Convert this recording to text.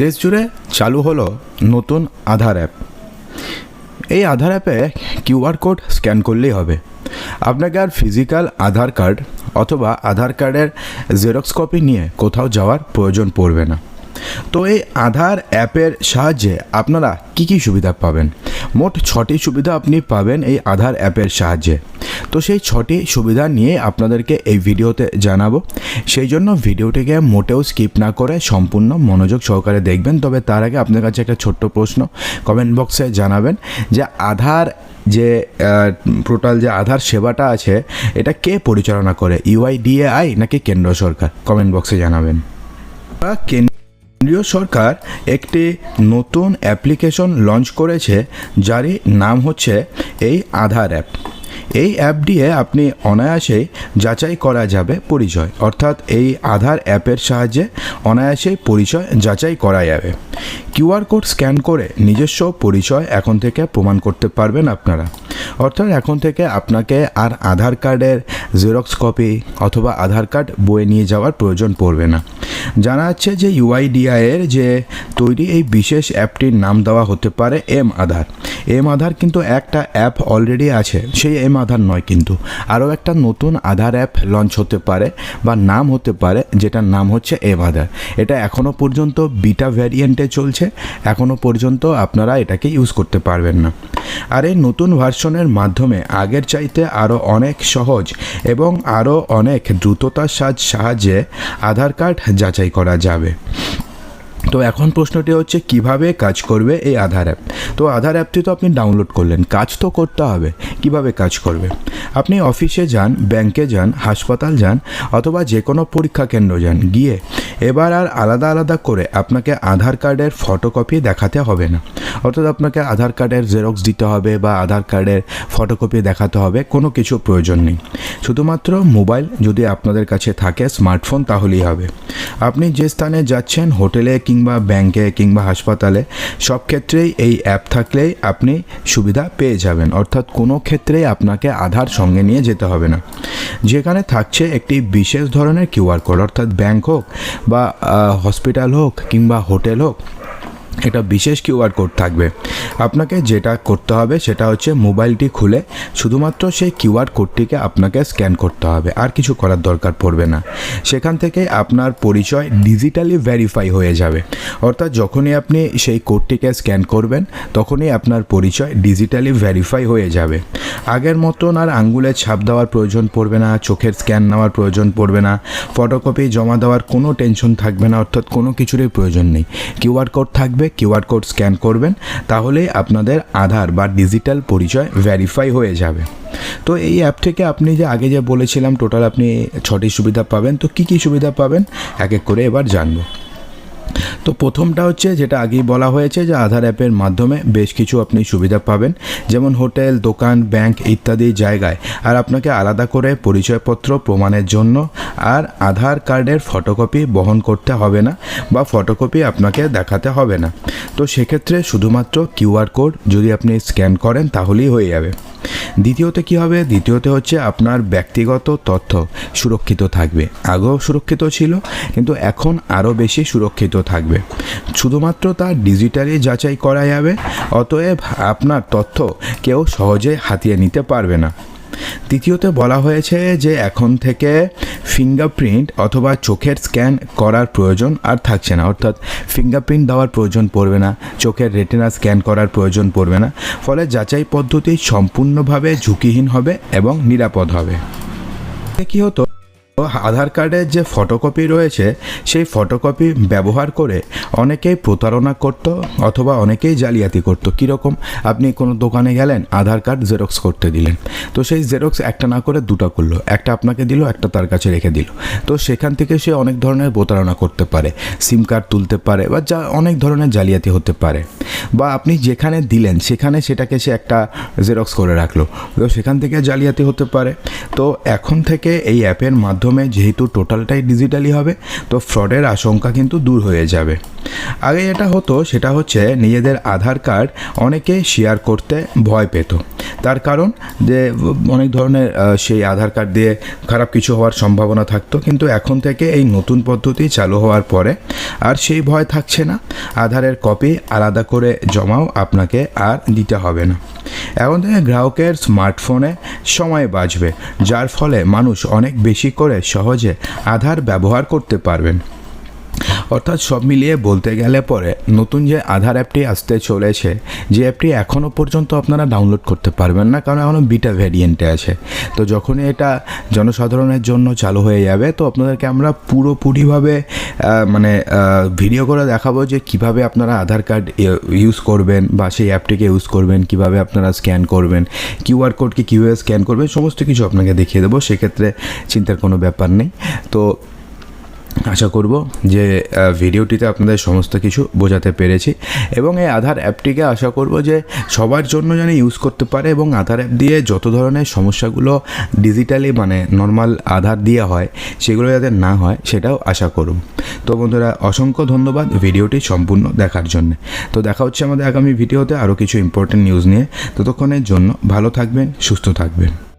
দেশ জুড়ে চালু হলো নতুন আধার অ্যাপ। এই আধার অ্যাপে কিউআর কোড স্ক্যান করলেই হবে। আপনাকে আর ফিজিক্যাল আধার কার্ড অথবা আধার কার্ডের জেরক্স কপি নিয়ে কোথাও যাওয়ার প্রয়োজন পড়বে না। তো এই আধার অ্যাপের সাহায্যে আপনারা কি কি সুবিধা পাবেন? মোট ছটি সুবিধা আপনি পাবেন এই আধার অ্যাপের সাহায্যে। তো সেই ছটি সুবিধা নিয়ে আপনাদেরকে এই ভিডিওতে জানাব। সেই জন্য ভিডিওটিকে মোটেও স্কিপ না করে সম্পূর্ণ মনোযোগ সহকারে দেখবেন। তবে তার আগে আপনার কাছে একটা ছোট্ট প্রশ্ন কমেন্ট বক্সে জানাবেন যে আধার যে টোটাল যে আধার সেবাটা আছে, এটা কে পরিচালনা করে? ইউআইডিএআই নাকি কেন্দ্র সরকার? কমেন্ট বক্সে জানাবেন। বা কেন্দ্রীয় সরকার একটি নতুন অ্যাপ্লিকেশন লঞ্চ করেছে, যারই নাম হচ্ছে এই আধার অ্যাপ। এই অ্যাপ দিয়ে আপনি অনায়াসেই যাচাই করা যাবে পরিচয়। অর্থাৎ এই আধার অ্যাপের সাহায্যে অনায়াসেই পরিচয় যাচাই করা যাবে। কিউআর কোড স্ক্যান করে নিজস্ব পরিচয় এখন থেকে প্রমাণ করতে পারবেন আপনারা। অর্থাৎ এখন থেকে আপনাকে আর আধার কার্ডের জেরক্স কপি অথবা আধার কার্ড বয়ে নিয়ে যাওয়ার প্রয়োজন পড়বে না। জানা যাচ্ছে যে ইউআইডিআই এর যে তৈরি এই বিশেষ অ্যাপটির নাম দেওয়া হতে পারে এম আধার। এম আধার কিন্তু একটা অ্যাপ অলরেডি আছে, সেই এম আধার নয় কিন্তু। আরও একটা নতুন আধার অ্যাপ লঞ্চ হতে পারে বা নাম হতে পারে, যেটার নাম হচ্ছে এম আধার। এটা এখনও পর্যন্ত বিটা ভ্যারিয়েন্টে চলছে এখনও পর্যন্ত আপনারা এটাকে ইউজ করতে পারবেন না। আর এই নতুন ভার্সনের মাধ্যমে আগের চাইতে আরও অনেক সহজ এবং আরও অনেক দ্রুততার সাহায্যে আধার কার্ড যাচাই করা যাবে। তো এখন প্রশ্নটি হচ্ছে, কীভাবে কাজ করবে এই আধার অ্যাপ তো আধার অ্যাপটি তো আপনি ডাউনলোড করলেন। কাজ তো করতে হবে। কীভাবে কাজ করবে? আপনি অফিসে যান, ব্যাংকে যান, হাসপাতাল যান, অথবা যে কোনো পরীক্ষা কেন্দ্র যান, গিয়ে এবার আর আলাদা আলাদা করে আপনাকে আধার কার্ডের ফটোকপি দেখাতে হবে না। অর্থাৎ আপনাকে আধার কার্ডের জেরক্স দিতে হবে বা আধার কার্ডের ফটোকপি দেখাতে হবে, কোনো কিছু প্রয়োজন নেই। শুধুমাত্র মোবাইল যদি আপনাদের কাছে থাকে, স্মার্টফোন তাহলেই হবে। আপনি যে স্থানে যাচ্ছেন, হোটেলে কিংবা ব্যাংকে কিংবা হাসপাতালে, সব ক্ষেত্রেই এই অ্যাপ থাকলেই আপনি সুবিধা পেয়ে যাবেন। অর্থাৎ কোনো ক্ষেত্রেই আপনাকে আধার সঙ্গে নিয়ে যেতে হবে না। যেখানে থাকছে একটি বিশেষ ধরনের কিউআর কোড, অর্থাৎ ব্যাংক হোক বা হসপিটাল হোক কিংবা হোটেল হোক একটা বিশেষ কিউআর কোড থাকবে। আপনাকে যেটা করতে হবে সেটা হচ্ছে মোবাইলটি খুলে শুধুমাত্র সেই কিউআর কোডটিকে আপনাকে স্ক্যান করতে হবে, আর কিছু করার দরকার পড়বে না। সেখান থেকে আপনার পরিচয় ডিজিটালি ভেরিফাই হয়ে যাবে। অর্থাৎ যখনই আপনি সেই কোডটিকে স্ক্যান করবেন, তখনই আপনার পরিচয় ডিজিটালি ভেরিফাই হয়ে যাবে। আগের মতন আর আঙ্গুলের ছাপ দেওয়ার প্রয়োজন পড়বে না, চোখের স্ক্যান নেওয়ার প্রয়োজন পড়বে না ফটোকপি জমা দেওয়ার কোনো টেনশন থাকবে না, অর্থাৎ কোনো কিছুরই প্রয়োজন নেই। কিউআর কোড থাকবে কিউআর কোড স্ক্যান করবেন, তাহলে আপনাদের আধার বা ডিজিটাল পরিচয় ভেরিফাই হয়ে যাবে। তো এই অ্যাপ থেকে আপনি যে আগে যে বলেছিলাম টোটাল আপনি ছটি সুবিধা পাবেন, তো কী কী সুবিধা পাবেন? এক এক করে এবার জানব। তো প্রথমটা হচ্ছে যেটা আগেই বলা হয়েছে যে আধার অ্যাপের মাধ্যমে বেশ কিছু আপনি সুবিধা পাবেন। যেমন হোটেল, দোকান, ব্যাংক ইত্যাদি জায়গায়। আর আপনাকে আলাদা করে পরিচয়পত্র প্রমাণের জন্য আর আধার কার্ডের ফটোকপি বহন করতে হবে না বা ফটোকপি আপনাকে দেখাতে হবে না। তো সেক্ষেত্রে শুধুমাত্র কিউআর কোড যদি আপনি স্ক্যান করেন তাহলেই হয়ে যাবে। দ্বিতীয়তে কি হবে? দ্বিতীয়তে হচ্ছে আপনার ব্যক্তিগত তথ্য সুরক্ষিত থাকবে। আগেও সুরক্ষিত ছিল, কিন্তু এখন আরও বেশি সুরক্ষিত থাকবে। শুধুমাত্র তা ডিজিটালি যাচাই করা যাবে, অতএব আপনার তথ্য কেউ সহজে হাতিয়ে নিতে পারবে না। তৃতীয়তে বলা হয়েছে যে এখন থেকে ফিঙ্গারপ্রিন্ট অথবা চোখের স্ক্যান করার প্রয়োজন আর থাকছে না। অর্থাৎ ফিঙ্গারপ্রিন্ট দেওয়ার প্রয়োজন পড়বে না, চোখের রেটিনা স্ক্যান করার প্রয়োজন পড়বে না। ফলে যাচাই পদ্ধতি সম্পূর্ণভাবে ঝুঁকিহীন হবে এবং নিরাপদ হবে। কি হতো? আধার কার্ডের যে ফটোকপি রয়েছে, সেই ফটোকপি ব্যবহার করে অনেকেই প্রতারণা করত অথবা অনেকেই জালিয়াতি করত। কীরকম? আপনি কোনো দোকানে গেলেন, আধার কার্ড জেরক্স করতে দিলেন। তো সেই জেরক্স একটা না করে দুটো করল। একটা আপনাকে দিল, একটা তার কাছে রেখে দিল। তো সেখান থেকে সে অনেক ধরনের প্রতারণা করতে পারে। সিম কার্ড তুলতে পারে বা যা অনেক ধরনের জালিয়াতি হতে পারে। বা আপনি যেখানে দিলেন, সেখানে সেটাকে সে একটা জেরক্স করে রাখল। তো সেখান থেকে জালিয়াতি হতে পারে। তো এখন থেকে এই অ্যাপের মাধ্যমে মাধ্যমে যেহেতু টোটালটাই ডিজিটালি হবে, তো ফ্রডের আশঙ্কা কিন্তু দূর হয়ে যাবে। আগে যেটা হতো, সেটা হচ্ছে নিজেদের আধার কার্ড অনেকে শেয়ার করতে ভয় পেত। তার কারণ যে, অনেক ধরনের সেই আধার কার্ড দিয়ে খারাপ কিছু হওয়ার সম্ভাবনা থাকতো, কিন্তু এখন থেকে এই নতুন পদ্ধতি চালু হওয়ার পরে আর সেই ভয় থাকছে না। আধারের কপি আলাদা করে জমাও আপনাকে আর দিতে হবে না। এখন থেকে গ্রাহকের স্মার্টফোনে সময় বাঁচবে, যার ফলে মানুষ অনেক বেশি করে সহজে আধার ব্যবহার করতে পারবেন। অর্থাৎ সব মিলিয়ে বলতে গেলে পরে নতুন যে আধার অ্যাপটি আসতে চলেছে, যে অ্যাপটি এখনও পর্যন্ত আপনারা ডাউনলোড করতে পারবেন না, কারণ এখনও বিটা ভ্যারিয়েন্টে আছে। তো যখনই এটা জনসাধারণের জন্য চালু হয়ে যাবে, তো আপনাদেরকে আমরা পুরোপুরিভাবে মানে ভিডিও করে দেখাবো যে কীভাবে আপনারা আধার কার্ড ইউজ করবেন বা সেই অ্যাপটিকে ইউজ করবেন, কীভাবে আপনারা স্ক্যান করবেন কিউআর কোডকে কীভাবে স্ক্যান করবেন, সমস্ত কিছু আপনাকে দেখিয়ে দেবো। সেক্ষেত্রে চিন্তার কোনো ব্যাপার নেই। তো আশা করব যে ভিডিওটিতে আপনাদের সমস্ত কিছু বোঝাতে পেরেছি এবং এই আধার অ্যাপটিকে আশা করব যে, সবার জন্য যেন ইউজ করতে পারে এবং আধার অ্যাপ দিয়ে যত ধরনের সমস্যাগুলো ডিজিটালি মানে নর্মাল আধার দিয়ে হয়, সেগুলো যাতে না হয়, সেটাও আশা করব। তো বন্ধুরা, অসংখ্য ধন্যবাদ ভিডিওটি সম্পূর্ণ দেখার জন্য। তো দেখা হচ্ছে আমাদের আগামী ভিডিওতে আরও কিছু ইম্পর্টেন্ট নিউজ নিয়ে। ততক্ষণের জন্য ভালো থাকবেন, সুস্থ থাকবেন।